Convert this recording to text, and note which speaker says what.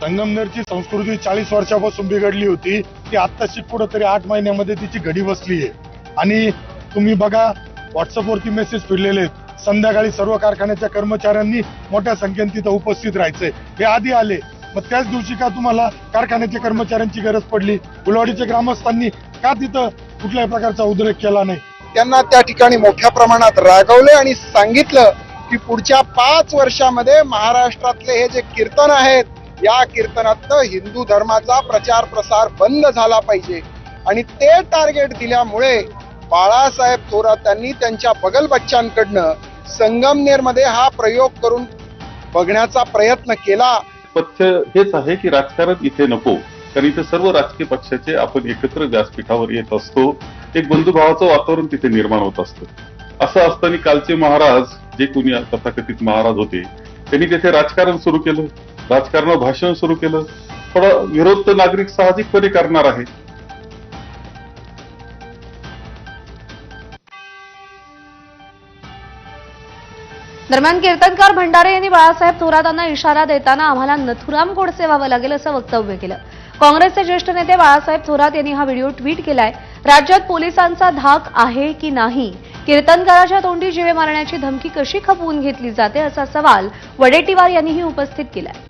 Speaker 1: संगमनेरची संस्कृती चाळीस वर्षापासून बिघडली होती. ती आत्ताशी कुठंतरी आठ महिन्यामध्ये तिची घडी बसली आहे. आणि तुम्ही बघा व्हॉट्सअपवरती मेसेज फिरलेले आहेत. संध्याकाळी सर्व कारखान्याच्या कर्मचाऱ्यांनी मोठ्या संख्येने तिथं उपस्थित राहायचंय. हे आधी आले. मग त्याच दिवशी का तुम्हाला कारखान्याच्या कर्मचाऱ्यांची गरज पडली? गुलवाडीच्या ग्रामस्थांनी का तिथं कुठल्याही प्रकारचा उद्रेक केला नाही?
Speaker 2: त्यांना त्या ठिकाणी मोठ्या प्रमाणात रागवले आणि सांगितलं की पुढच्या पाच वर्षामध्ये महाराष्ट्रातले हे जे कीर्तन आहेत या कीर्तनात हिंदू धर्माचा प्रचार प्रसार बंद झाला पाहिजे. आणि ते टार्गेट दिल्यामुळे बाळासाहेब थोरात यांनी त्यांच्या बगल बच्चांकडनं संगमनेरमध्ये हा प्रयोग करून बघण्याचा प्रयत्न केला.
Speaker 3: पथ्य हेच आहे की राजकारण इथे नको. कारण इथे सर्व राजकीय पक्षाचे आपण एकत्र व्यासपीठावर येत असतो. एक बंधुभावाचं वातावरण तिथे निर्माण होत असतं. असं असताना कालचे महाराज जे कोणी तथाकथित महाराज होते त्यांनी तिथे राजकारण सुरू केलं. राजकारणावर भाषण सुरू केलं. थोडं विरोध तर नागरिक साहजिकपणे करणार आहे.
Speaker 4: दरम्यान कीर्तनकार भंडारे यांनी बाळासाहेब थोरातांना इशारा देताना आम्हाला नथुराम गोडसे व्हावं लागेल असं वक्तव्य केलं. काँग्रेसचे ज्येष्ठ नेते बाळासाहेब थोरात यांनी हा व्हिडिओ ट्विट केलाय. राज्यात पोलिसांचा धाक आहे की नाही? कीर्तनकाराच्या तोंडी जिवे मारण्याची धमकी कशी खपवून घेतली जाते असा सवाल वडेट्टीवार यांनीही उपस्थित केलाय.